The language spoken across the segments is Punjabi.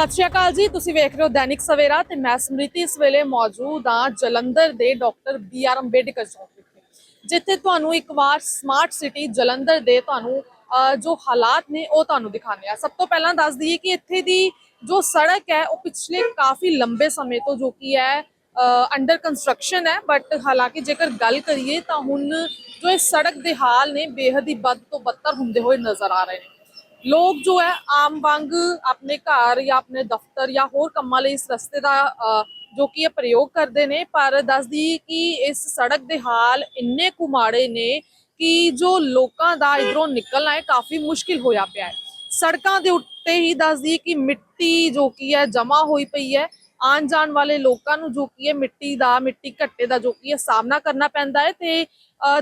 ਸਤਿ ਸ਼੍ਰੀ ਅਕਾਲ ਜੀ, ਤੁਸੀਂ ਵੇਖ ਰਹੇ ਹੋ ਦੈਨਿਕ ਸਵੇਰਾ ਤੇ ਮੈਂ ਸਮ੍ਰਿਤੀ ਇਸ ਵੇਲੇ ਮੌਜੂਦ ਹਾਂ ਜਲੰਧਰ ਦੇ doctor B R Ambedkar Chowk ਵਿਖੇ, ਜਿੱਥੇ ਤੁਹਾਨੂੰ ਇੱਕ ਵਾਰ ਸਮਾਰਟ ਸਿਟੀ ਜਲੰਧਰ ਦੇ ਤੁਹਾਨੂੰ ਜੋ ਹਾਲਾਤ ਨੇ ਉਹ ਤੁਹਾਨੂੰ ਦਿਖਾਣੇ ਆ ਸਭ ਤੋਂ ਪਹਿਲਾਂ ਦੱਸ ਦਈਏ ਕਿ ਇੱਥੇ ਦੀ ਜੋ ਸੜਕ ਹੈ, ਉਹ ਪਿਛਲੇ ਕਾਫੀ ਲੰਬੇ ਸਮੇਂ ਤੋਂ ਜੋ ਕਿ ਹੈ ਅੰਡਰ ਕੰਸਟਰਕਸ਼ਨ ਹੈ ਬਟ ਹਾਲਾਂਕਿ ਜੇਕਰ ਗੱਲ ਕਰੀਏ ਤਾਂ ਹੁਣ ਜੋ ਇਹ ਸੜਕ ਦੇ ਹਾਲ ਨੇ, ਬੇਹੱਦ ਹੀ ਬਦ ਤੋਂ ਬੱਤਰ ਹੁੰਦੇ ਹੋਏ ਨਜ਼ਰ ਆ ਰਹੇ ਨੇ। ਲੋਕ ਜੋ ਹੈ ਆਮ ਵਾਂਗ ਆਪਣੇ ਘਰ ਜਾਂ ਆਪਣੇ ਦਫ਼ਤਰ ਜਾਂ ਹੋਰ ਕੰਮਾਂ ਲਈ ਇਸ ਰਸਤੇ ਦਾ ਜੋ ਕਿ ਇਹ ਪ੍ਰਯੋਗ ਕਰਦੇ ਨੇ ਪਰ ਦੱਸਦੀ ਕਿ ਇਸ ਸੜਕ ਦੇ ਹਾਲ ਇੰਨੇ ਕੁ ਮਾੜੇ ਨੇ ਕਿ ਜੋ ਲੋਕਾਂ ਦਾ ਇਧਰੋਂ ਨਿਕਲਣਾ ਹੈ ਕਾਫੀ ਮੁਸ਼ਕਿਲ ਹੋਇਆ ਪਿਆ ਹੈ ਸੜਕਾਂ ਦੇ ਉੱਤੇ ਹੀ ਦੱਸਦੀ ਕਿ ਮਿੱਟੀ ਜੋ ਕੀ ਹੈ ਜਮਾ ਹੋਈ ਪਈ ਹੈ ਆਉਣ ਜਾਣ ਵਾਲੇ ਲੋਕਾਂ ਨੂੰ ਜੋ ਕੀ ਹੈ ਮਿੱਟੀ ਦਾ ਮਿੱਟੀ ਘੱਟੇ ਦਾ ਜੋ ਕੀ ਹੈ ਸਾਹਮਣਾ ਕਰਨਾ ਪੈਂਦਾ ਹੈ ਤੇ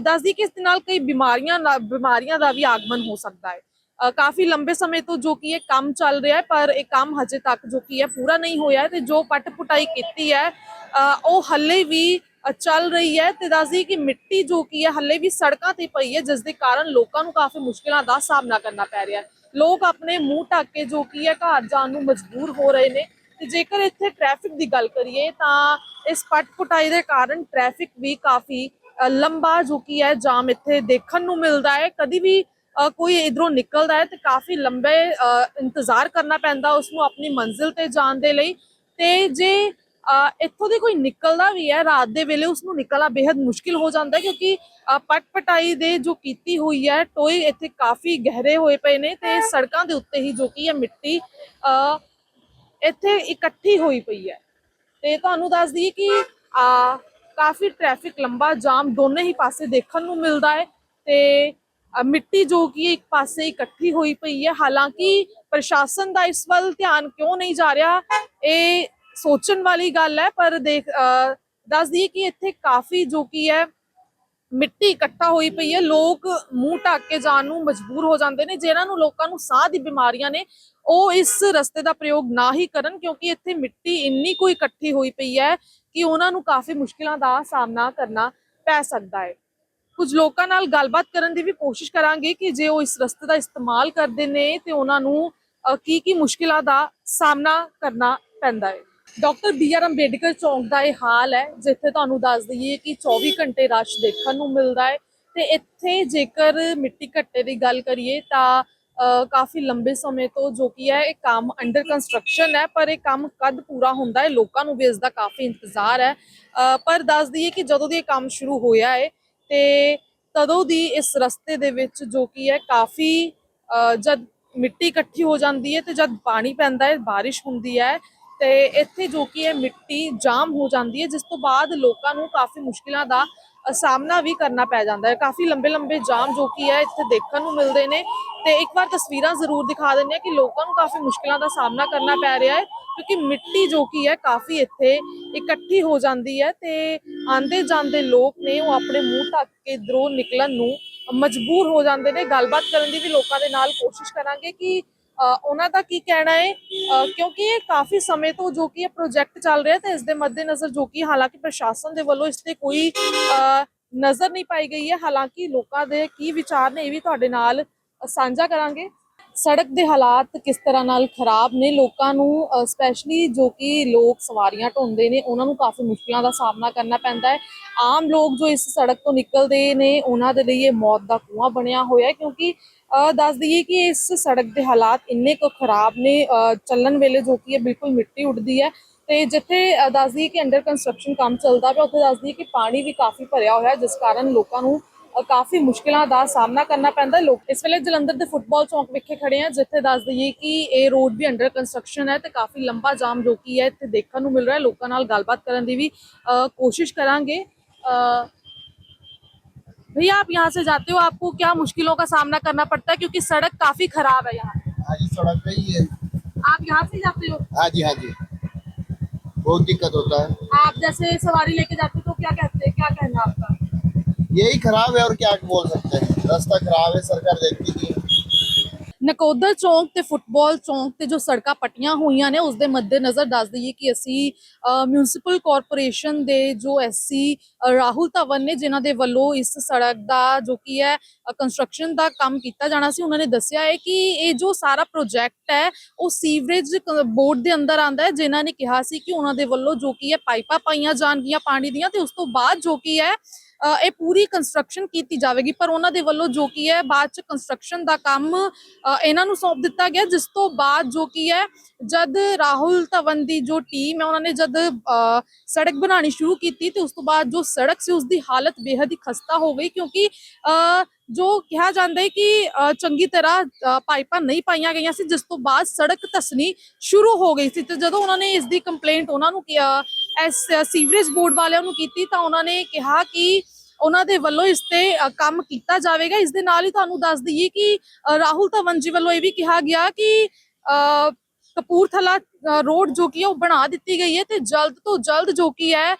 ਦੱਸਦੀ ਕਿ ਇਸ ਦੇ ਨਾਲ ਕਈ ਬਿਮਾਰੀਆਂ ਨਾਲ- ਬਿਮਾਰੀਆਂ ਦਾ ਵੀ ਆਗਮਨ ਹੋ ਸਕਦਾ ਹੈ ਕਾਫੀ ਲੰਬੇ ਸਮੇਂ ਤੋਂ ਜੋ ਕਿ ਇਹ ਕੰਮ ਚੱਲ ਰਿਹਾ ਹੈ, ਪਰ ਇਹ ਕੰਮ ਹਜੇ ਤੱਕ ਜੋ ਕਿ ਹੈ ਪੂਰਾ ਨਹੀਂ ਹੋਇਆ ਹੈ ਤੇ ਜੋ ਪੱਟ ਪੁਟਾਈ ਕੀਤੀ ਹੈ ਉਹ ਹੱਲੇ ਵੀ ਚੱਲ ਰਹੀ ਹੈ ਤੇ ਦੱਸਦੀ ਕਿ ਮਿੱਟੀ ਜੋ ਕਿ ਹੈ ਹੱਲੇ ਵੀ ਸੜਕਾਂ ਤੇ ਪਈ ਹੈ, ਜਿਸ ਦੇ ਕਾਰਨ ਲੋਕਾਂ ਨੂੰ ਕਾਫੀ ਮੁਸ਼ਕਿਲਾਂ ਦਾ ਸਾਹਮਣਾ ਕਰਨਾ ਪੈ ਰਿਹਾ ਹੈ। ਲੋਕ ਆਪਣੇ ਮੂੰਹ ਢੱਕ ਕੇ ਜੋ ਕਿ ਹੈ ਘਰ ਜਾਣ ਨੂੰ ਮਜਬੂਰ ਹੋ ਰਹੇ ਨੇ ਤੇ ਜੇਕਰ ਇੱਥੇ ਟ੍ਰੈਫਿਕ ਦੀ ਗੱਲ ਕਰੀਏ ਤਾਂ ਇਸ ਪੱਟ ਪੁਟਾਈ ਦੇ ਕਾਰਨ ਟ੍ਰੈਫਿਕ ਵੀ ਕਾਫੀ ਲੰਬਾ ਜੋ ਕਿ ਹੈ ਜਾਮ ਇੱਥੇ ਦੇਖਣ ਨੂੰ ਮਿਲਦਾ ਹੈ। ਕਦੀ ਵੀ ਕੋਈ ਇਧਰੋਂ ਨਿਕਲਦਾ ਹੈ ਤੇ ਕਾਫੀ ਲੰਬੇ ਇੰਤਜ਼ਾਰ ਕਰਨਾ ਪੈਂਦਾ ਉਸ ਨੂੰ ਆਪਣੀ ਮੰਜ਼ਿਲ ਤੇ ਜਾਣ ਦੇ ਲਈ। ਤੇ ਜੇ ਇੱਥੋਂ ਦੀ ਕੋਈ ਨਿਕਲਦਾ ਵੀ ਹੈ ਰਾਤ ਦੇ ਵੇਲੇ ਉਸ ਨੂੰ ਨਿਕਲਣਾ ਬੇहद ਮੁਸ਼ਕਿਲ ਹੋ ਜਾਂਦਾ ਕਿਉਂਕਿ ਅ, ਪਟ ਪਟਾਈ ਦੇ ਜੋ ਕੀਤੀ ਹੋਈ ਹੈ ਟੋਏ ਇੱਥੇ ਕਾਫੀ ਗਹਿਰੇ ਹੋਏ ਪਏ ਨੇ ਤੇ ਸੜਕਾਂ ਦੇ ਉੱਤੇ ਹੀ ਜੋ ਕਿ ਹੈ ਮਿੱਟੀ ਇੱਥੇ ਇਕੱਠੀ ਹੋਈ ਪਈ ਹੈ। ਤੇ ਤੁਹਾਨੂੰ ਦੱਸ ਦਈਏ ਕਿ ਕਾਫੀ ਟ੍ਰੈਫਿਕ ਲੰਬਾ ਜਾਮ ਦੋਨੇ ਹੀ ਪਾਸੇ ਦੇਖਣ ਨੂੰ ਮਿਲਦਾ ਹੈ ਤੇ ਮਿੱਟੀ ਜੋ ਕਿ ਇੱਕ ਪਾਸੇ ਇਕੱਠੀ ਹੋਈ ਪਈ ਹੈ ਹਾਲਾਂਕਿ ਪ੍ਰਸ਼ਾਸਨ ਦਾ ਇਸ ਵੱਲ ਧਿਆਨ ਕਿਉਂ ਨਹੀਂ ਜਾ ਰਿਹਾ ਇਹ ਸੋਚਣ ਵਾਲੀ ਗੱਲ ਹੈ ਪਰ ਦੇਖ ਅ, ਦੱਸ ਦਈਏ ਕਿ ਇੱਥੇ ਕਾਫੀ ਜੋ ਕਿ ਹੈ ਮਿੱਟੀ ਇਕੱਠਾ ਹੋਈ ਪਈ ਹੈ ਲੋਕ ਮੂੰਹ ਢੱਕ ਕੇ ਜਾਣ ਨੂੰ ਮਜਬੂਰ ਹੋ ਜਾਂਦੇ ਨੇ ਜਿਹਨਾਂ ਨੂੰ ਲੋਕਾਂ ਨੂੰ ਸਾਹ ਦੀ ਬਿਮਾਰੀਆਂ ਨੇ ਉਹ ਇਸ ਰਸਤੇ ਦਾ ਪ੍ਰਯੋਗ ਨਾ ਹੀ ਕਰਨ ਕਿਉਂਕਿ ਇੱਥੇ ਮਿੱਟੀ ਇੰਨੀ ਕੋਈ ਇਕੱਠੀ ਹੋਈ ਪਈ ਹੈ ਕਿ ਉਹਨਾਂ ਨੂੰ ਕਾਫੀ ਮੁਸ਼ਕਿਲਾਂ ਦਾ ਸਾਹਮਣਾ ਕਰਨਾ ਪੈ ਸਕਦਾ ਹੈ। ਕੁਝ ਲੋਕਾਂ ਨਾਲ ਗੱਲਬਾਤ ਕਰਨ ਦੀ ਵੀ ਕੋਸ਼ਿਸ਼ ਕਰਾਂਗੇ ਕਿ ਜੇ ਉਹ ਇਸ ਰਸਤੇ ਦਾ ਇਸਤੇਮਾਲ ਕਰਦੇ ਨੇ ਤੇ ਉਹਨਾਂ ਨੂੰ ਕੀ ਕੀ ਮੁਸ਼ਕਿਲਾਂ ਦਾ ਸਾਹਮਣਾ ਕਰਨਾ ਪੈਂਦਾ ਹੈ। ਡਾਕਟਰ ਬੀ ਆਰ ਅੰਬੇਡਕਰ ਚੌਂਕ ਦਾ ਇਹ ਹਾਲ ਹੈ, ਜਿੱਥੇ ਤੁਹਾਨੂੰ ਦੱਸ ਦਈਏ ਕਿ 24 ਘੰਟੇ ਰਸ਼ ਦੇਖਣ ਨੂੰ ਮਿਲਦਾ ਹੈ ਤੇ ਇੱਥੇ ਜੇਕਰ ਮਿੱਟੀ ਘੱਟੇ ਦੀ ਗੱਲ ਕਰੀਏ ਤਾਂ ਕਾਫੀ ਲੰਬੇ ਸਮੇਂ ਤੋਂ ਜੋ ਕੀ ਹੈ, ਇਹ ਕੰਮ ਅੰਡਰ ਕੰਸਟਰਕਸ਼ਨ ਹੈ, ਪਰ ਇਹ ਕੰਮ ਕਦ ਪੂਰਾ ਹੁੰਦਾ ਹੈ ਲੋਕਾਂ ਨੂੰ ਵੀ ਇਸ ਦਾ ਕਾਫੀ ਇੰਤਜ਼ਾਰ ਹੈ। ਪਰ ਦੱਸ ਦਈਏ ਕਿ ਜਦੋਂ ਦੀ ਇਹ ਕੰਮ ਸ਼ੁਰੂ ਹੋਇਆ ਹੈ ਤੇ ਤਦੋਂ ਦੀ ਇਸ ਰਸਤੇ ਦੇ ਵਿੱਚ ਜੋ ਕੀ ਹੈ ਕਾਫੀ ਜਦ ਮਿੱਟੀ ਇਕੱਠੀ ਹੋ ਜਾਂਦੀ ਹੈ ਤੇ ਜਦ ਪਾਣੀ ਪੈਂਦਾ ਹੈ, ਬਾਰਿਸ਼ ਹੁੰਦੀ ਹੈ, ਤੇ ਇੱਥੇ ਜੋ ਕੀ ਹੈ ਮਿੱਟੀ ਜਾਮ ਹੋ ਜਾਂਦੀ ਹੈ, ਜਿਸ ਤੋਂ ਬਾਅਦ ਲੋਕਾਂ ਨੂੰ ਕਾਫੀ ਮੁਸ਼ਕਿਲਾਂ ਦਾ ਸਾਹਮਣਾ ਵੀ ਕਰਨਾ ਪੈ ਜਾਂਦਾ ਹੈ। ਕਾਫੀ ਲੰਬੇ ਲੰਬੇ ਜਾਮ ਜੋ ਕੀ ਹੈ ਇੱਥੇ ਦੇਖਣ ਨੂੰ ਮਿਲਦੇ ਨੇ ਤੇ ਇੱਕ ਵਾਰ ਤਸਵੀਰਾਂ ਜ਼ਰੂਰ ਦਿਖਾ ਦਿੰਦੇ ਆ ਕਿ ਲੋਕਾਂ ਨੂੰ ਕਾਫੀ ਮੁਸ਼ਕਿਲਾਂ ਦਾ ਸਾਹਮਣਾ ਕਰਨਾ ਪੈ ਰਿਹਾ ਹੈ। ਕਿਉਂਕਿ ਮਿੱਟੀ ਜੋ ਕੀ ਹੈ ਕਾਫੀ ਇੱਥੇ ਇਕੱਠੀ ਹੋ ਜਾਂਦੀ ਹੈ ਤੇ ਆਂਦੇ ਜਾਂਦੇ ਲੋਕ ਨੇ ਉਹ ਆਪਣੇ ਮੂੰਹ ਢੱਕ ਕੇ ਇਧਰੋਂ ਨਿਕਲਣ ਨੂੰ ਮਜਬੂਰ ਹੋ ਜਾਂਦੇ ਨੇ। ਗੱਲਬਾਤ ਕਰਨ ਦੀ ਵੀ ਲੋਕਾਂ ਦੇ ਨਾਲ ਕੋਸ਼ਿਸ਼ ਕਰਾਂਗੇ ਕਿ ਉਹਨਾਂ ਦਾ ਕੀ ਕਹਿਣਾ ਹੈ? ਕਿਉਂਕਿ ਇਹ ਕਾਫੀ ਸਮੇਂ ਤੋਂ ਜੋ ਕਿ ਇਹ ਪ੍ਰੋਜੈਕਟ ਚੱਲ ਰਿਹਾ ਤੇ ਇਸ ਦੇ ਮੱਦੇਨਜ਼ਰ ਜੋ ਕਿ ਹਾਲਾਂਕਿ ਪ੍ਰਸ਼ਾਸਨ ਦੇ ਵੱਲੋਂ ਇਸ ਤੇ ਕੋਈ ਅ, ਨਜ਼ਰ ਨਹੀਂ ਪਾਈ ਗਈ ਹੈ। ਹਾਲਾਂਕਿ ਲੋਕਾਂ ਦੇ ਕੀ ਵਿਚਾਰ ਨੇ ਇਹ ਵੀ ਤੁਹਾਡੇ ਨਾਲ ਸਾਂਝਾ ਕਰਾਂਗੇ। ਸੜਕ ਦੇ ਹਾਲਾਤ ਕਿਸ ਤਰ੍ਹਾਂ ਨਾਲ ਖਰਾਬ ਨੇ? ਲੋਕਾਂ ਨੂੰ ਸਪੈਸ਼ਲੀ ਜੋ ਕਿ ਲੋਕ ਸਵਾਰੀਆਂ ਢੋਂਦੇ ਨੇ ਉਹਨਾਂ ਨੂੰ ਕਾਫੀ ਮੁਸ਼ਕਿਲਾਂ ਦਾ ਸਾਹਮਣਾ ਕਰਨਾ ਪੈਂਦਾ ਹੈ। ਆਮ ਲੋਕ ਜੋ ਇਸ ਸੜਕ ਤੋਂ ਨਿਕਲਦੇ ਨੇ ਉਹਨਾਂ ਦੇ ਲਈ ਇਹ ਮੌਤ ਦਾ ਕੂਆ ਬਣਿਆ ਹੋਇਆ ਹੈ ਕਿਉਂਕਿ ਦੱਸ ਦਈਏ ਕਿ ਇਸ ਸੜਕ ਦੇ ਹਾਲਾਤ ਇੰਨੇ ਕੁ ਖਰਾਬ ਨੇ ਚੱਲਣ ਵੇਲੇ ਜੋ ਕਿ ਇਹ ਬਿਲਕੁਲ ਮਿੱਟੀ ਉੱਡਦੀ ਹੈ। ਤੇ ਜਿੱਥੇ ਅ, ਦੱਸ ਦਈਏ ਕਿ ਅੰਡਰ ਕੰਸਟਰਕਸ਼ਨ ਕੰਮ ਚੱਲਦਾ ਪਿਆ ਉੱਥੇ ਦੱਸ ਦਈਏ ਕਿ ਪਾਣੀ ਵੀ ਕਾਫੀ ਭਰਿਆ ਹੋਇਆ ਜਿਸ ਕਾਰਨ ਲੋਕਾਂ ਨੂੰ ਕਾਫੀ ਮੁਸ਼ਕਿਲਾਂ ਦਾ ਸਾਹਮਣਾ ਕਰਨਾ ਪੈਂਦਾ ਹੈ। ਲੋਕ ਇਸ ਵੇਲੇ ਜਲੰਧਰ ਦੇ ਫੁੱਟਬਾਲ ਚੌਂਕ ਵਿਖੇ ਖੜੇ ਆ ਜਿੱਥੇ ਦੱਸ ਦਈਏ ਕਿ ਇਹ ਰੋਡ ਵੀ ਅੰਡਰ ਕੰਸਟਰਕਸ਼ਨ ਹੈ ਤੇ ਕਾਫੀ ਲੰਬਾ ਜਾਮ ਜੋ ਕੀ ਹੈ ਇੱਥੇ ਦੇਖਣ ਨੂੰ ਮਿਲ ਰਿਹਾ ਹੈ ਲੋਕਾਂ ਨਾਲ ਗੱਲਬਾਤ ਕਰਨ ਦੀ ਵੀ ਅ, ਕੋਸ਼ਿਸ਼ ਕਰਾਂਗੇ ਅ, भैया आप यहाँ से जाते हो आपको क्या मुश्किलों का सामना करना पड़ता है क्योंकि सड़क काफी खराब है यहाँ हाँ जी सड़क पे ही है आप यहाँ से जाते हो हाँ जी हाँ जी बहुत दिक्कत होता है आप जैसे सवारी लेके जाते हो तो क्या कहते हैं क्या कहना है आपका यही खराब है और क्या बोल सकते हैं रास्ता खराब है सरकार देखती नहीं है ਨਕੋਦਰ ਚੌਂਕ ਤੇ ਫੁੱਟਬਾਲ ਚੌਂਕ ਤੇ ਜੋ ਸੜਕਾਂ ਪੱਟੀਆਂ ਹੋਈਆਂ ਨੇ ਉਸ ਦੇ ਮੱਦੇਨਜ਼ਰ ਦੱਸ ਦਈਏ ਕਿ ਅਸੀਂ ਮਿਊਨਿਸਪਲ ਕਾਰਪੋਰੇਸ਼ਨ ਦੇ ਜੋ ਐਸਸੀ ਰਾਹੁਲ ਧਵਨ ਨੇ ਜਿਨ੍ਹਾਂ ਦੇ ਵੱਲੋਂ ਇਸ ਸੜਕ ਦਾ ਜੋ ਕੀ ਹੈ ਕੰਸਟਰਕਸ਼ਨ ਦਾ ਕੰਮ ਕੀਤਾ ਜਾਣਾ ਸੀ ਉਹਨਾਂ ਨੇ ਦੱਸਿਆ ਹੈ ਕਿ ਇਹ ਜੋ ਸਾਰਾ ਪ੍ਰੋਜੈਕਟ ਹੈ ਉਹ ਸੀਵਰੇਜ ਬੋਰਡ ਦੇ ਅੰਦਰ ਆਂਦਾ ਹੈ ਜਿਨ੍ਹਾਂ ਨੇ ਕਿਹਾ ਸੀ ਕਿ ਉਹਨਾਂ ਦੇ ਵੱਲੋਂ ਜੋ ਕੀ ਹੈ ਪਾਈਪਾਂ ਪਾਈਆਂ ਜਾਣਗੀਆਂ ਪਾਣੀ ਦੀਆਂ ਤੇ ਉਸ ਤੋਂ ਬਾਅਦ ਜੋ ਕੀ ਹੈ ਅ, ਇਹ ਪੂਰੀ ਕੰਸਟਰਕਸ਼ਨ ਕੀਤੀ ਜਾਵੇਗੀ, ਪਰ ਉਹਨਾਂ ਦੇ ਵੱਲੋਂ ਜੋ ਕੀ ਹੈ, ਬਾਅਦ ਚ ਕੰਸਟਰਕਸ਼ਨ ਦਾ ਕੰਮ ਇਹਨਾਂ ਨੂੰ ਸੌਂਪ ਦਿੱਤਾ ਗਿਆ, ਜਿਸ ਤੋਂ ਬਾਅਦ ਜੋ ਕੀ ਹੈ, ਜਦ ਰਾਹੁਲ ਧਵਨ ਦੀ ਜੋ ਟੀਮ ਹੈ, ਉਹਨਾਂ ਨੇ ਜਦ ਸੜਕ ਬਣਾਉਣੀ ਸ਼ੁਰੂ ਕੀਤੀ, ਤੇ ਉਸ ਤੋਂ ਬਾਅਦ ਜੋ ਸੜਕ ਸੀ ਉਸ ਦੀ ਹਾਲਤ ਬੇहद ਹੀ ਖਸਤਾ ਹੋ ਗਈ, ਕਿਉਂਕਿ ਜੋ ਕਿਹਾ ਜਾਂਦਾ ਹੈ ਕਿ ਚੰਗੀ ਤਰ੍ਹਾਂ ਪਾਈਪਾਂ ਨਹੀਂ ਪਾਈਆਂ ਗਈਆਂ ਸੀ, ਜਿਸ ਤੋਂ ਬਾਅਦ ਸੜਕ ਧੱਸਣੀ ਸ਼ੁਰੂ ਹੋ ਗਈ ਸੀ, ਤੇ ਜਦੋਂ ਉਹਨਾਂ ਨੇ ਇਸ ਦੀ ਕੰਪਲੇਂਟ ਉਹਨਾਂ ਨੂੰ ਕਿਹਾ ਸੀਵਰੇਜ ਬੋਰਡ ਵਾਲਿਆਂ ਨੂੰ ਕੀਤੀ ਤਾਂ ਉਹਨਾਂ ਨੇ ਕਿਹਾ ਕਿ ਉਹਨਾਂ ਦੇ ਵੱਲੋਂ ਇਸ ਤੇ ਕੰਮ ਕੀਤਾ ਜਾਵੇਗਾ। ਇਸ ਦੇ ਨਾਲ ਹੀ ਤੁਹਾਨੂੰ ਦੱਸ ਦਈਏ ਕਿ ਰਾਹੁਲ ਧਵਨ ਵੱਲੋਂ ਇਹ ਵੀ ਕਿਹਾ ਗਿਆ ਕਿ ਕਪੂਰਥਲਾ ਰੋਡ ਜੋ ਕੀ ਉਹ ਬਣਾ ਦਿੱਤੀ ਗਈ ਹੈ ਤੇ ਜਲਦ ਤੋਂ ਜਲਦ ਜੋ ਕਿ ਹੈ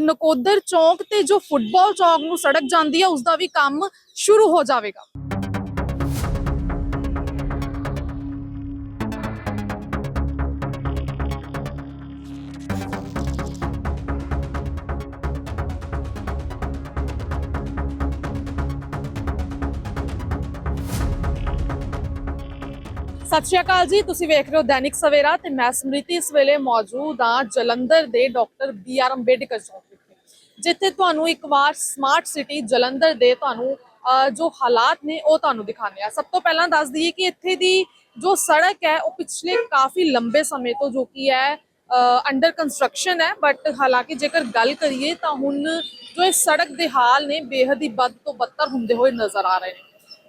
ਨਕੋਦਰ ਚੌਂਕ ਤੇ ਜੋ ਫੁੱਟਬਾਲ ਚੌਂਕ ਨੂੰ ਸੜਕ ਜਾਂਦੀ ਹੈ ਉਸ ਦਾ ਵੀ ਕੰਮ ਸ਼ੁਰੂ ਹੋ ਜਾਵੇਗਾ। ਸਤਿ ਸ਼੍ਰੀ ਅਕਾਲ ਜੀ, ਤੁਸੀਂ ਵੇਖ ਰਹੇ ਹੋ ਦੈਨਿਕ ਸਵੇਰਾ ਤੇ ਮੈਂ ਸਮ੍ਰਿਤੀ ਇਸ ਵੇਲੇ ਮੌਜੂਦ ਹਾਂ ਜਲੰਧਰ ਦੇ ਡਾਕਟਰ ਬੀ ਆਰ ਅੰਬੇਡਕਰ ਚੌਂਕ ਵਿਖੇ। ਜਿੱਥੇ ਤੁਹਾਨੂੰ ਇੱਕ ਵਾਰ ਸਮਾਰਟ ਸਿਟੀ ਜਲੰਧਰ ਦੇ ਤੁਹਾਨੂੰ ਜੋ ਹਾਲਾਤ ਨੇ ਉਹ ਤੁਹਾਨੂੰ ਦਿਖਾਣੇ ਆ ਸਭ ਤੋਂ ਪਹਿਲਾਂ ਦੱਸ ਦਈਏ ਕਿ ਇੱਥੇ ਦੀ ਜੋ ਸੜਕ ਹੈ, ਉਹ ਪਿਛਲੇ ਕਾਫੀ ਲੰਬੇ ਸਮੇਂ ਤੋਂ ਜੋ ਕਿ ਹੈ ਅੰਡਰ ਕੰਸਟਰਕਸ਼ਨ ਹੈ। ਬਟ ਹਾਲਾਂਕਿ ਜੇਕਰ ਗੱਲ ਕਰੀਏ ਤਾਂ ਹੁਣ ਜੋ ਇਹ ਸੜਕ ਦੇ ਹਾਲ ਨੇ, ਬੇਹੱਦ ਹੀ ਬਦ ਤੋਂ ਬੱਤਰ ਹੁੰਦੇ ਹੋਏ ਨਜ਼ਰ ਆ ਰਹੇ ਨੇ।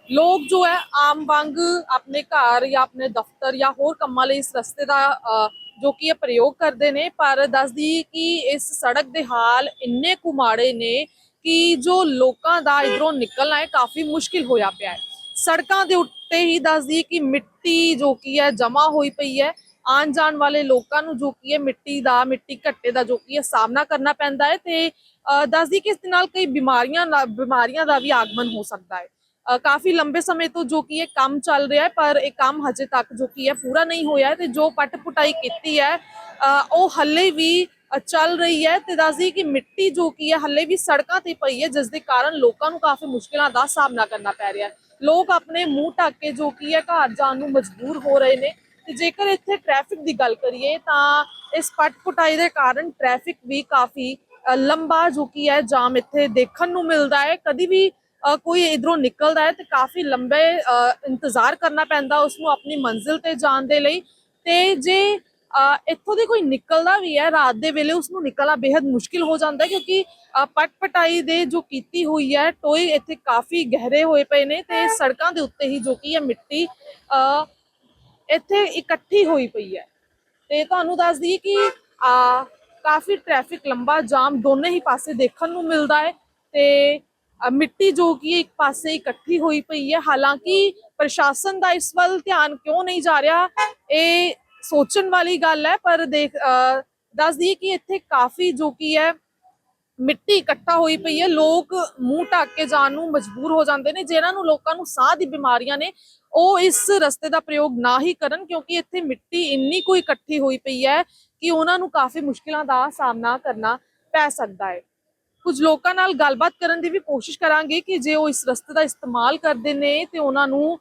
ਲੋਕ ਜੋ ਹੈ ਆਮ ਵਾਂਗ ਆਪਣੇ ਘਰ ਜਾਂ ਆਪਣੇ ਦਫ਼ਤਰ ਜਾਂ ਹੋਰ ਕੰਮਾਂ ਲਈ ਇਸ ਰਸਤੇ ਦਾ ਜੋ ਕਿ ਹੈ ਪ੍ਰਯੋਗ ਕਰਦੇ ਨੇ, ਪਰ ਦੱਸਦੀ ਕਿ ਇਸ ਸੜਕ ਦੇ ਹਾਲ ਇੰਨੇ ਕੁ ਮਾੜੇ ਨੇ ਕਿ ਜੋ ਲੋਕਾਂ ਦਾ ਇਧਰੋਂ ਨਿਕਲਣਾ ਹੈ ਕਾਫੀ ਮੁਸ਼ਕਿਲ ਹੋਇਆ ਪਿਆ ਹੈ। ਸੜਕਾਂ ਦੇ ਉੱਤੇ ਹੀ ਦੱਸਦੀ ਕਿ ਮਿੱਟੀ ਜੋ ਕੀ ਹੈ ਜਮਾ ਹੋਈ ਪਈ ਹੈ। ਆਉਣ ਜਾਣ ਵਾਲੇ ਲੋਕਾਂ ਨੂੰ ਜੋ ਕੀ ਹੈ ਮਿੱਟੀ ਦਾ, ਮਿੱਟੀ ਘੱਟੇ ਦਾ ਜੋ ਕੀ ਹੈ ਸਾਹਮਣਾ ਕਰਨਾ ਪੈਂਦਾ ਹੈ ਤੇ ਦੱਸਦੀ ਕਿ ਇਸ ਦੇ ਨਾਲ ਕਈ ਬਿਮਾਰੀਆਂ ਨਾਲ- ਬਿਮਾਰੀਆਂ ਦਾ ਵੀ ਆਗਮਨ ਹੋ ਸਕਦਾ ਹੈ। ਕਾਫੀ ਲੰਬੇ ਸਮੇਂ ਤੋਂ ਜੋ ਕਿ ਇਹ ਕੰਮ ਚੱਲ ਰਿਹਾ ਹੈ, ਪਰ ਇਹ ਕੰਮ ਹਜੇ ਤੱਕ ਜੋ ਕਿ ਹੈ ਪੂਰਾ ਨਹੀਂ ਹੋਇਆ ਹੈ ਤੇ ਜੋ ਪੱਟ ਪੁਟਾਈ ਕੀਤੀ ਹੈ ਉਹ ਹੱਲੇ ਵੀ ਚੱਲ ਰਹੀ ਹੈ ਤੇ ਦੱਸਦੀ ਕਿ ਮਿੱਟੀ ਜੋ ਕੀ ਹੈ ਹੱਲੇ ਵੀ ਸੜਕਾਂ ਤੇ ਪਈ ਹੈ, ਜਿਸ ਦੇ ਕਾਰਨ ਲੋਕਾਂ ਨੂੰ ਕਾਫੀ ਮੁਸ਼ਕਲਾਂ ਦਾ ਸਾਹਮਣਾ ਕਰਨਾ ਪੈ ਰਿਹਾ ਹੈ। ਲੋਕ ਆਪਣੇ ਮੂੰਹ ਢੱਕ ਕੇ ਜੋ ਕੀ ਹੈ ਘਰ ਜਾਣ ਨੂੰ ਮਜਬੂਰ ਹੋ ਰਹੇ ਨੇ ਤੇ ਜੇਕਰ ਇੱਥੇ ਟ੍ਰੈਫਿਕ ਦੀ ਗੱਲ ਕਰੀਏ ਤਾਂ ਇਸ ਪੱਟ ਪੁਟਾਈ ਦੇ ਕਾਰਨ ਟ੍ਰੈਫਿਕ ਵੀ ਕਾਫੀ ਲੰਬਾ ਜੋ ਕੀ ਹੈ ਜਾਮ ਇੱਥੇ ਦੇਖਣ ਨੂੰ ਮਿਲਦਾ ਹੈ। ਕਦੀ ਵੀ ਕੋਈ ਇਧਰੋਂ ਨਿਕਲਦਾ ਹੈ ਤੇ ਕਾਫੀ ਲੰਬੇ ਇੰਤਜ਼ਾਰ ਕਰਨਾ ਪੈਂਦਾ ਉਸ ਨੂੰ ਆਪਣੀ ਮੰਜ਼ਿਲ ਤੇ ਜਾਣ ਦੇ ਲਈ। ਤੇ ਜੇ ਇੱਥੋਂ ਦੀ ਕੋਈ ਨਿਕਲਦਾ ਵੀ ਹੈ ਰਾਤ ਦੇ ਵੇਲੇ ਉਸ ਨੂੰ ਨਿਕਲਣਾ ਬੇहद ਮੁਸ਼ਕਿਲ ਹੋ ਜਾਂਦਾ ਕਿਉਂਕਿ ਅ, ਪਟ ਪਟਾਈ ਦੇ ਜੋ ਕੀਤੀ ਹੋਈ ਹੈ ਟੋਏ ਇੱਥੇ ਕਾਫੀ ਗਹਿਰੇ ਹੋਏ ਪਏ ਨੇ ਤੇ ਸੜਕਾਂ ਦੇ ਉੱਤੇ ਹੀ ਜੋ ਕੀ ਹੈ ਮਿੱਟੀ ਇੱਥੇ ਇਕੱਠੀ ਹੋਈ ਪਈ ਹੈ। ਤੇ ਤੁਹਾਨੂੰ ਦੱਸ ਦਈਏ ਕਿ ਕਾਫੀ ਟ੍ਰੈਫਿਕ ਲੰਬਾ ਜਾਮ ਦੋਨੇ ਹੀ ਪਾਸੇ ਦੇਖਣ ਨੂੰ ਮਿਲਦਾ ਹੈ ਤੇ ਮਿੱਟੀ ਜੋ ਕਿ ਇੱਕ ਪਾਸੇ ਇਕੱਠੀ ਹੋਈ ਪਈ ਹੈ। ਹਾਲਾਂਕਿ ਪ੍ਰਸ਼ਾਸਨ ਦਾ ਇਸ ਵੱਲ ਧਿਆਨ ਕਿਉਂ ਨਹੀਂ ਜਾ ਰਿਹਾ ਇਹ ਸੋਚਣ ਵਾਲੀ ਗੱਲ ਹੈ ਪਰ ਦੇਖ ਅ, ਦੱਸ ਦਈਏ ਕਿ ਇੱਥੇ ਕਾਫੀ ਜੋ ਕੀ ਹੈ ਮਿੱਟੀ ਇਕੱਠਾ ਹੋਈ ਪਈ ਹੈ। ਲੋਕ ਮੂੰਹ ਢੱਕ ਕੇ ਜਾਣ ਨੂੰ ਮਜਬੂਰ ਹੋ ਜਾਂਦੇ ਨੇ ਜਿਹਨਾਂ ਨੂੰ ਲੋਕਾਂ ਨੂੰ ਸਾਹ ਦੀ ਬਿਮਾਰੀਆਂ ਨੇ ਉਹ ਇਸ ਰਸਤੇ ਦਾ ਪ੍ਰਯੋਗ ਨਾ ਹੀ ਕਰਨ ਕਿਉਂਕਿ ਇੱਥੇ ਮਿੱਟੀ ਇੰਨੀ ਕੋਈ ਇਕੱਠੀ ਹੋਈ ਪਈ ਹੈ ਕਿ ਉਹਨਾਂ ਨੂੰ ਕਾਫੀ ਮੁਸ਼ਕਿਲਾਂ ਦਾ ਸਾਹਮਣਾ ਕਰਨਾ ਪੈ ਸਕਦਾ ਹੈ। ਕੁਝ ਲੋਕਾਂ ਨਾਲ ਗੱਲਬਾਤ ਕਰਨ ਦੀ ਵੀ ਕੋਸ਼ਿਸ਼ ਕਰਾਂਗੇ ਕਿ ਜੇ ਉਹ ਇਸ ਰਸਤੇ ਦਾ ਇਸਤੇਮਾਲ ਕਰਦੇ ਨੇ ਤੇ ਉਹਨਾਂ ਨੂੰ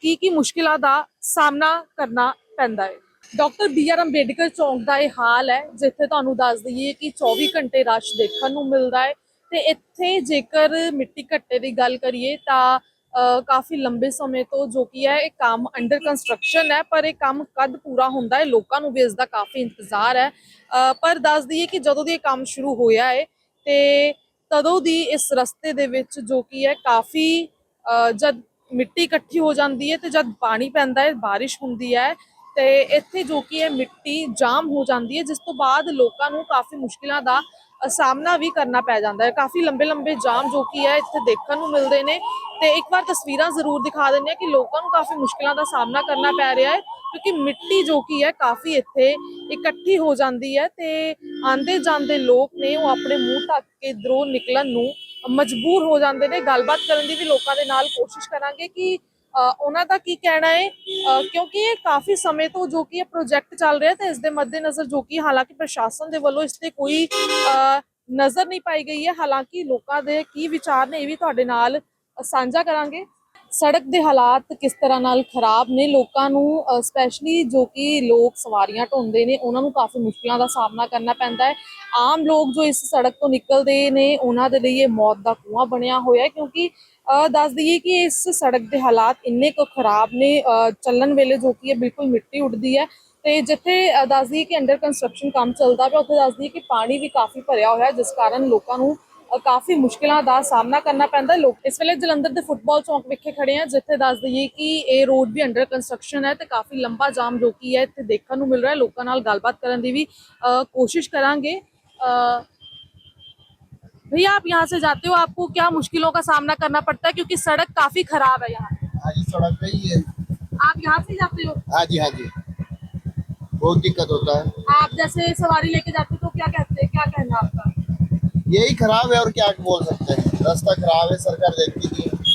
ਕੀ ਕੀ ਮੁਸ਼ਕਿਲਾਂ ਦਾ ਸਾਹਮਣਾ ਕਰਨਾ ਪੈਂਦਾ ਹੈ। ਡਾਕਟਰ ਬੀ ਆਰ ਅੰਬੇਡਕਰ ਚੌਂਕ ਦਾ ਇਹ ਹਾਲ ਹੈ, ਜਿੱਥੇ ਤੁਹਾਨੂੰ ਦੱਸ ਦਈਏ ਕਿ 24 ਘੰਟੇ ਰਸ਼ ਦੇਖਣ ਨੂੰ ਮਿਲਦਾ ਹੈ ਤੇ ਇੱਥੇ ਜੇਕਰ ਮਿੱਟੀ ਘੱਟੇ ਦੀ ਗੱਲ ਕਰੀਏ ਤਾਂ ਕਾਫੀ ਲੰਬੇ ਸਮੇਂ ਤੋਂ ਜੋ ਕੀ ਹੈ, ਇਹ ਕੰਮ ਅੰਡਰ ਕੰਸਟਰਕਸ਼ਨ ਹੈ, ਪਰ ਇਹ ਕੰਮ ਕਦ ਪੂਰਾ ਹੁੰਦਾ ਹੈ ਲੋਕਾਂ ਨੂੰ ਵੀ ਇਸ ਦਾ ਕਾਫੀ ਇੰਤਜ਼ਾਰ ਹੈ। ਪਰ ਦੱਸ ਦਈਏ ਕਿ ਜਦੋਂ ਦੀ ਇਹ ਕੰਮ ਸ਼ੁਰੂ ਹੋਇਆ ਹੈ ਤੇ ਤਦੋਂ ਦੀ ਇਸ ਰਸਤੇ ਦੇ ਵਿੱਚ ਜੋ ਕੀ ਹੈ ਕਾਫੀ ਅ, ਜਦ ਮਿੱਟੀ ਇਕੱਠੀ ਹੋ ਜਾਂਦੀ ਹੈ ਤੇ ਜਦ ਪਾਣੀ ਪੈਂਦਾ ਹੈ ਬਾਰਿਸ਼ ਹੁੰਦੀ ਹੈ ਤੇ ਇੱਥੇ ਜੋ ਕੀ ਹੈ ਮਿੱਟੀ ਜਾਮ ਹੋ ਜਾਂਦੀ ਹੈ ਜਿਸ ਤੋਂ ਬਾਅਦ ਲੋਕਾਂ ਨੂੰ ਕਾਫੀ ਮੁਸ਼ਕਿਲਾਂ ਦਾ ਸਾਹਮਣਾ ਵੀ ਕਰਨਾ ਪੈ ਜਾਂਦਾ ਹੈ। ਕਾਫੀ ਲੰਬੇ ਲੰਬੇ ਜਾਮ ਜੋ ਕੀ ਹੈ, ਇੱਥੇ ਦੇਖਣ ਨੂੰ ਮਿਲਦੇ ਨੇ। ਤੇ ਇੱਕ ਵਾਰ ਤਸਵੀਰਾਂ ਜ਼ਰੂਰ ਦਿਖਾ ਦਿੰਦੇ ਆ ਕਿ ਲੋਕਾਂ ਨੂੰ ਕਾਫੀ ਮੁਸ਼ਕਿਲਾਂ ਦਾ ਸਾਹਮਣਾ ਕਰਨਾ ਪੈ ਰਿਹਾ ਹੈ, ਕਿਉਂਕਿ ਮਿੱਟੀ ਜੋ ਕੀ ਹੈ, ਕਾਫੀ ਇੱਥੇ ਇਕੱਠੀ ਹੋ ਜਾਂਦੀ ਹੈ ਤੇ ਆਂਦੇ ਜਾਂਦੇ ਲੋਕ ਨੇ ਉਹ ਆਪਣੇ ਮੂੰਹ ਢੱਕ ਕੇ ਇਧਰੋਂ ਨਿਕਲਣ ਨੂੰ ਮਜਬੂਰ ਹੋ ਜਾਂਦੇ ਨੇ। ਗੱਲਬਾਤ ਕਰਨ ਦੀ ਵੀ ਲੋਕਾਂ ਦੇ ਨਾਲ ਕੋਸ਼ਿਸ਼ ਕਰਾਂਗੇ ਕਿ ਉਹਨਾਂ ਦਾ ਕੀ ਕਹਿਣਾ ਹੈ? ਕਿਉਂਕਿ ਇਹ ਕਾਫੀ ਸਮੇਂ ਤੋਂ ਜੋ ਕਿ ਇਹ ਪ੍ਰੋਜੈਕਟ ਚੱਲ ਰਿਹਾ ਤੇ ਇਸ ਦੇ ਮੱਦੇਨਜ਼ਰ ਜੋ ਕਿ ਹਾਲਾਂਕਿ ਪ੍ਰਸ਼ਾਸਨ ਦੇ ਵੱਲੋਂ ਇਸ ਤੇ ਕੋਈ ਨਜ਼ਰ ਨਹੀਂ ਪਾਈ ਗਈ ਹੈ। ਹਾਲਾਂਕਿ ਲੋਕਾਂ ਦੇ ਕੀ ਵਿਚਾਰ ਨੇ ਇਹ ਵੀ ਤੁਹਾਡੇ ਨਾਲ ਸਾਂਝਾ ਕਰਾਂਗੇ। ਸੜਕ ਦੇ ਹਾਲਾਤ ਕਿਸ ਤਰ੍ਹਾਂ ਨਾਲ ਖਰਾਬ ਨੇ? ਲੋਕਾਂ ਨੂੰ ਸਪੈਸ਼ਲੀ ਜੋ ਕਿ ਲੋਕ ਸਵਾਰੀਆਂ ਢੋਂਦੇ ਨੇ, ਉਹਨਾਂ ਨੂੰ ਕਾਫੀ ਮੁਸ਼ਕਲਾਂ ਦਾ ਸਾਹਮਣਾ ਕਰਨਾ ਪੈਂਦਾ ਹੈ। ਆਮ ਲੋਕ ਜੋ ਇਸ ਸੜਕ ਤੋਂ ਨਿਕਲਦੇ ਨੇ, ਉਹਨਾਂ ਦੇ ਲਈ ਇਹ ਮੌਤ ਦਾ ਕੂਆ ਬਣਿਆ ਹੋਇਆ ਹੈ ਕਿਉਂਕਿ ਦੱਸ ਦਈਏ ਕਿ ਇਸ ਸੜਕ ਦੇ ਹਾਲਾਤ ਇੰਨੇ ਕੁ ਖਰਾਬ ਨੇ ਚੱਲਣ ਵੇਲੇ ਜੋ ਕਿ ਇਹ ਬਿਲਕੁਲ ਮਿੱਟੀ ਉੱਡਦੀ ਹੈ ਤੇ ਜਿੱਥੇ ਦੱਸ ਦਈਏ ਕਿ ਅੰਡਰ ਕੰਸਟਰਕਸ਼ਨ ਕੰਮ ਚੱਲਦਾ ਪਿਆ, ਉੱਥੇ ਦੱਸ ਦਈਏ ਕਿ ਪਾਣੀ ਵੀ ਕਾਫੀ ਭਰਿਆ ਹੋਇਆ ਜਿਸ ਕਾਰਨ ਲੋਕਾਂ ਨੂੰ ਕਾਫੀ ਮੁਸ਼ਕਿਲਾਂ ਦਾ ਸਾਹਮਣਾ ਕਰਨਾ ਪੈਂਦਾ। ਲੋਕ ਇਸ ਵੇਲੇ ਜਲੰਧਰ ਦੇ ਫੁੱਟਬਾਲ ਚੌਂਕ ਵਿਖੇ ਖੜੇ ਆ, ਜਿੱਥੇ ਦੱਸ ਦਈਏ ਕਿ ਇਹ ਰੋਡ ਵੀ ਅੰਡਰ ਕੰਸਟਰਕਸ਼ਨ ਹੈ ਤੇ ਕਾਫੀ ਲੰਬਾ ਜਾਮ ਜੋ ਕੀ ਹੈ, ਇੱਥੇ ਦੇਖਣ ਨੂੰ ਮਿਲ ਰਿਹਾ, ਲੋਕਾਂ ਨਾਲ ਗੱਲਬਾਤ ਕਰਨ ਦੀ ਵੀ ਕੋਸ਼ਿਸ਼ ਕਰਾਂਗੇ। भैया आप यहाँ से जाते हो आपको क्या मुश्किलों का सामना करना पड़ता है? क्योंकि सड़क काफ़ी खराब है यहाँ। हाँ जी सड़क पे ही है। आप यहाँ से जाते हो? हाँ जी हाँ जी। बहुत दिक्कत होता है। आप जैसे सवारी लेके जाते हो तो क्या कहते हैं? क्या कहना आपका? यही खराब है और क्या बोल सकते हैं? रास्ता खराब है सरकार देखती नहीं है।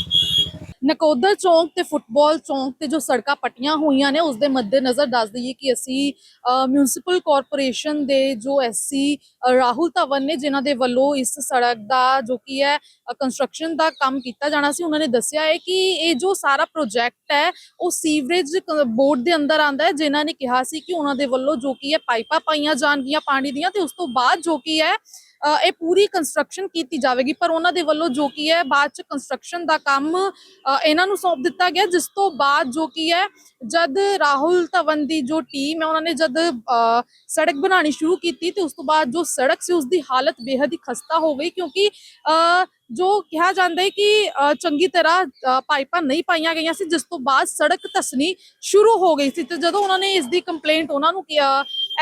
ਨਕੋਦਰ ਚੌਂਕ ਤੇ ਫੁੱਟਬਾਲ ਚੌਂਕ ਤੇ ਜੋ ਸੜਕਾਂ ਪੱਟੀਆਂ ਹੋਈਆਂ ਨੇ ਉਸ ਦੇ ਮੱਦੇਨਜ਼ਰ ਦੱਸ ਦਈਏ ਕਿ ਅਸੀਂ ਮਿਊਨਿਸਪਲ ਕਾਰਪੋਰੇਸ਼ਨ ਦੇ ਜੋ ਐਸਸੀ ਰਾਹੁਲ ਧਵਨ ਨੇ, ਜਿਨ੍ਹਾਂ ਦੇ ਵੱਲੋਂ ਇਸ ਸੜਕ ਦਾ ਜੋ ਕੀ ਹੈ ਕੰਸਟਰਕਸ਼ਨ ਦਾ ਕੰਮ ਕੀਤਾ ਜਾਣਾ ਸੀ, ਉਹਨਾਂ ਨੇ ਦੱਸਿਆ ਹੈ ਕਿ ਇਹ ਜੋ ਸਾਰਾ ਪ੍ਰੋਜੈਕਟ ਹੈ, ਉਹ ਸੀਵਰੇਜ ਬੋਰਡ ਦੇ ਅੰਦਰ ਆਂਦਾ ਹੈ, ਜਿਨ੍ਹਾਂ ਨੇ ਕਿਹਾ ਸੀ ਕਿ ਉਹਨਾਂ ਦੇ ਵੱਲੋਂ ਜੋ ਕੀ ਹੈ, ਪਾਈਪਾਂ ਪਾਈਆਂ ਜਾਣਗੀਆਂ ਪਾਣੀ ਦੀਆਂ ਤੇ ਉਸ ਤੋਂ ਬਾਅਦ ਜੋ ਕੀ ਹੈ ਇਹ ਪੂਰੀ ਕੰਸਟਰਕਸ਼ਨ ਕੀਤੀ ਜਾਵੇਗੀ, ਪਰ ਉਹਨਾਂ ਦੇ ਵੱਲੋਂ ਜੋ ਕੀ ਹੈ, ਬਾਅਦ ਚ ਕੰਸਟਰਕਸ਼ਨ ਦਾ ਕੰਮ ਇਹਨਾਂ ਨੂੰ ਸੌਂਪ ਦਿੱਤਾ ਗਿਆ, ਜਿਸ ਤੋਂ ਬਾਅਦ ਜੋ ਕੀ ਹੈ, ਜਦ ਰਾਹੁਲ ਧਵਨ ਦੀ ਜੋ ਟੀਮ ਹੈ, ਉਹਨਾਂ ਨੇ ਜਦ ਸੜਕ ਬਣਾਉਣੀ ਸ਼ੁਰੂ ਕੀਤੀ ਤੇ ਉਸ ਤੋਂ ਬਾਅਦ ਜੋ ਸੜਕ ਸੀ ਉਸ ਦੀ ਹਾਲਤ ਬੇहद ਹੀ ਖਸਤਾ ਹੋ ਗਈ, ਕਿਉਂਕਿ ਜੋ ਕਿਹਾ ਜਾਂਦਾ ਹੈ ਕਿ ਚੰਗੀ ਤਰ੍ਹਾਂ ਪਾਈਪਾਂ ਨਹੀਂ ਪਾਈਆਂ ਗਈਆਂ ਸੀ, ਜਿਸ ਤੋਂ ਬਾਅਦ ਸੜਕ ਧੱਸਣੀ ਸ਼ੁਰੂ ਹੋ ਗਈ ਸੀ ਤੇ ਜਦੋਂ ਉਹਨਾਂ ਨੇ ਇਸ ਦੀ ਕੰਪਲੇਂਟ ਉਹਨਾਂ ਨੂੰ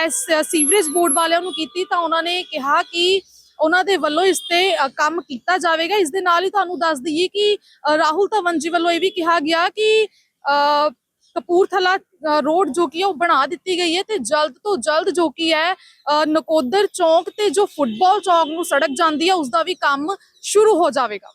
ਐਸ ਸੀਵਰੇਜ ਬੋਰਡ ਵਾਲਿਆਂ ਨੂੰ ਕੀਤੀ, ਤਾਂ ਉਹਨਾਂ ਨੇ ਕਿਹਾ ਕਿ ਉਹਨਾਂ ਦੇ ਵੱਲੋਂ ਇਸ ਤੇ ਕੰਮ ਕੀਤਾ ਜਾਵੇਗਾ। ਇਸ ਦੇ ਨਾਲ ਹੀ ਤੁਹਾਨੂੰ ਦੱਸ ਦਈਏ ਕਿ ਰਾਹੁਲ ਧਵਨ ਜੀ ਵੱਲੋਂ ਇਹ ਵੀ ਕਿਹਾ ਗਿਆ ਕਿ ਕਪੂਰਥਲਾ ਰੋਡ ਜੋ ਕੀ ਹੈ ਉਹ ਬਣਾ ਦਿੱਤੀ ਗਈ ਹੈ ਤੇ ਜਲਦ ਤੋਂ ਜਲਦ ਜੋ ਕੀ ਹੈ ਨਕੋਦਰ ਚੌਂਕ ਤੇ ਜੋ ਫੁੱਟਬਾਲ ਚੌਂਕ ਨੂੰ ਸੜਕ ਜਾਂਦੀ ਹੈ ਉਸ ਦਾ ਵੀ ਕੰਮ ਸ਼ੁਰੂ ਹੋ ਜਾਵੇਗਾ।